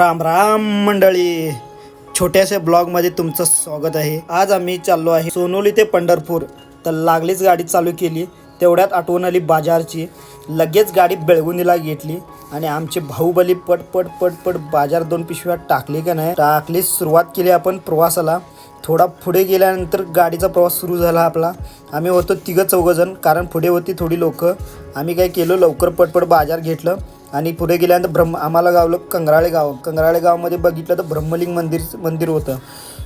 राम राम मंडळी. छोट्याशा ब्लॉगमध्ये तुमचं स्वागत आहे. आज आम्ही चाललो आहे सोनोली ते पंढरपूर. तर लागलीच गाडी चालू केली. तेवढ्यात आठवण आली बाजारची. लगेच गाडी बेळगुंदीला घेतली. आणि आमचे भाऊबली पट पट पट पट बाजार दोन पिशव्या टाकली का नाही? टाकली सुरुवात केली आपण प्रवासाला. थोडा पुढे गेल्यानंतर गाडीचा प्रवास सुरू झाला आपला. आम्ही होतो तिघं चौघंजण कारण पुढे होती थोडी लोक. आम्ही काय केलो लवकर पटपट बाजार घेतलं आणि पुढे गेल्यानंतर ब्रह्म आम्हाला गावलं कंगराळे गाव. कंगराळे गावामध्ये बघितलं तर ब्रह्मलिंग मंदिर मंदिर होतं.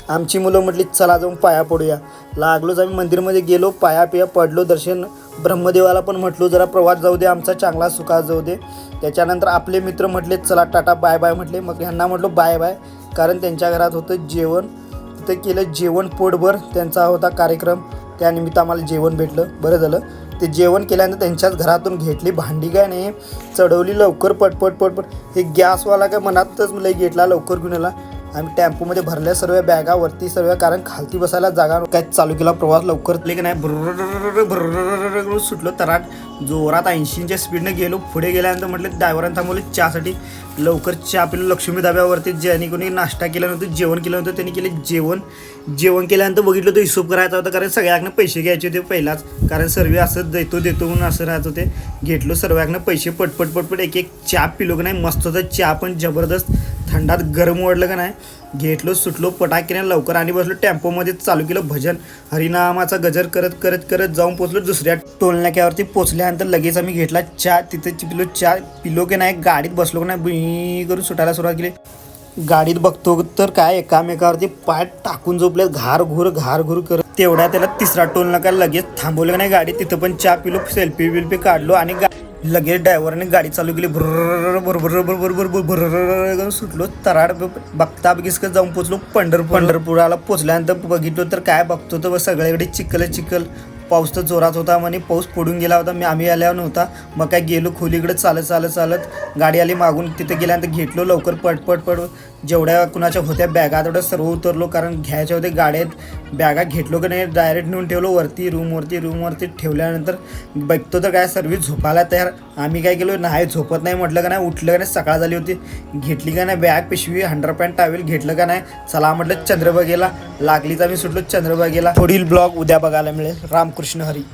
आमची मुलं म्हटली चला जाऊन पाया पडूया. लागलोच आम्ही मंदिरमध्ये गेलो पाया पिया पडलो दर्शन ब्रह्मदेवाला पण म्हटलो जरा प्रवास जाऊ दे आमचा चांगला सुखात जाऊ दे. त्याच्यानंतर आपले मित्र म्हटले चला टाटा बाय बाय म्हटले. मग ह्यांना म्हटलो बाय बाय कारण त्यांच्या घरात होतं जेवण. ते केलं जेवण पोटभर त्यांचा होता कार्यक्रम. त्यानिमित्त आम्हाला जेवण भेटलं. बरं झालं. ते जेवण केल्यानंतर त्यांच्याच घरातून घेतली भांडी काय नाही चढवली लवकर पटपट पटपट. हे गॅसवाला काय मनातच लई घेतला लवकर घेऊन आला. आम्ही टेम्पोमध्ये भरल्या सर्व बॅगा वरती सर्व कारण खालती बसायला जागा काय चालू केला प्रवास लवकर. की नाही भर भर सुटलो तराट जोरात ऐंशीच्या स्पीडनं गेलो पुढे गेल्यानंतर म्हटलं ड्रायव्हरांना थांबवले चहासाठी लवकर चहा पिलो लक्ष्मी धाब्यावरती ज्यांनी कोणी नाश्ता केला नव्हतं जेवण केलं नव्हतं त्यांनी केले जेवण जेवण केल्यानंतर बघितलं तर हिशोब करायचा होता कारण सगळ्यांना पैसे घ्यायचे होते पहिलाच कारण सर्व असं देतो देतो म्हणून असं राहत होते घेतलो सर्वांना पैसे पटपट पटपट एक एक चहा पिलो की नाही मस्त होतं चहा पण जबरदस्त थंडात गरम ओढलं का नाही? घेतलो सुटलो पटाकीने लवकर आणि बसलो टेम्पोमध्ये चालू केलं भजन. हरिनामाचा गजर करत करत करत जाऊन पोचलो दुसऱ्या टोलनाक्यावरती. पोचल्यानंतर लगेच आम्ही घेतला चहा. तिथे पिलो चहा पिलो की नाही गाडीत बसलो की नाही बुई करून सुटायला सुरुवात केली. गाडीत बघतो तर काय एकामेकावरती पाय टाकून झोपले घार घुर घार घुर करत. तेवढ्या त्याला तिसरा टोल नका लगेच थांबवलं नाही गाडी तिथं पण चहा पिलो सेल्फी बिल्फी काढलो आणि गा- लगेच ड्रायव्हरने गाडी चालू केली भर भर भर भर भर भर भर करून सुटलो तराड बघता बघिसकत जाऊन पोचलो पंढरपूर पंढरपुराला पोचल्यानंतर बघितलो तर काय बघतो तर सगळीकडे चिखल चिखल पाऊस तर जोरात होता म्हणे. पाऊस पडून गेला होता. मी आम्ही आल्यावर नव्हता. मग काय गेलो खोलीकडे चालत चालत चालत गाडी आली मागून. तिथे गेल्यानंतर घेतलो लवकर पट पट पट. जेवढ्या कुणाच्या होत्या बॅगा तेवढ्या सर्व उतरलो. कारण घ्यायच्या होत्या गाड्यात बॅगा घेतलो की नाही डायरेक्ट नेऊन ठेवलो. वरती रूमवरती रूमवरती ठेवल्यानंतर बघतो तर काय सर्विस झोपायला तयार. आम्ही काय केलो नाही झोपत नाही म्हटलं का नाही उठलं का नाही सकाळ झाली होती. घेतली का नाही बॅग पिशवी हंड्रेड पॅन्ट टावेल घेतलं का नाही. चला म्हटलं चंद्रभागेला. तर आम्ही सुटलो चंद्रभागेला. पुढील ब्लॉग उद्या बघायला मिळेल. राम रामकृष्ण हरी.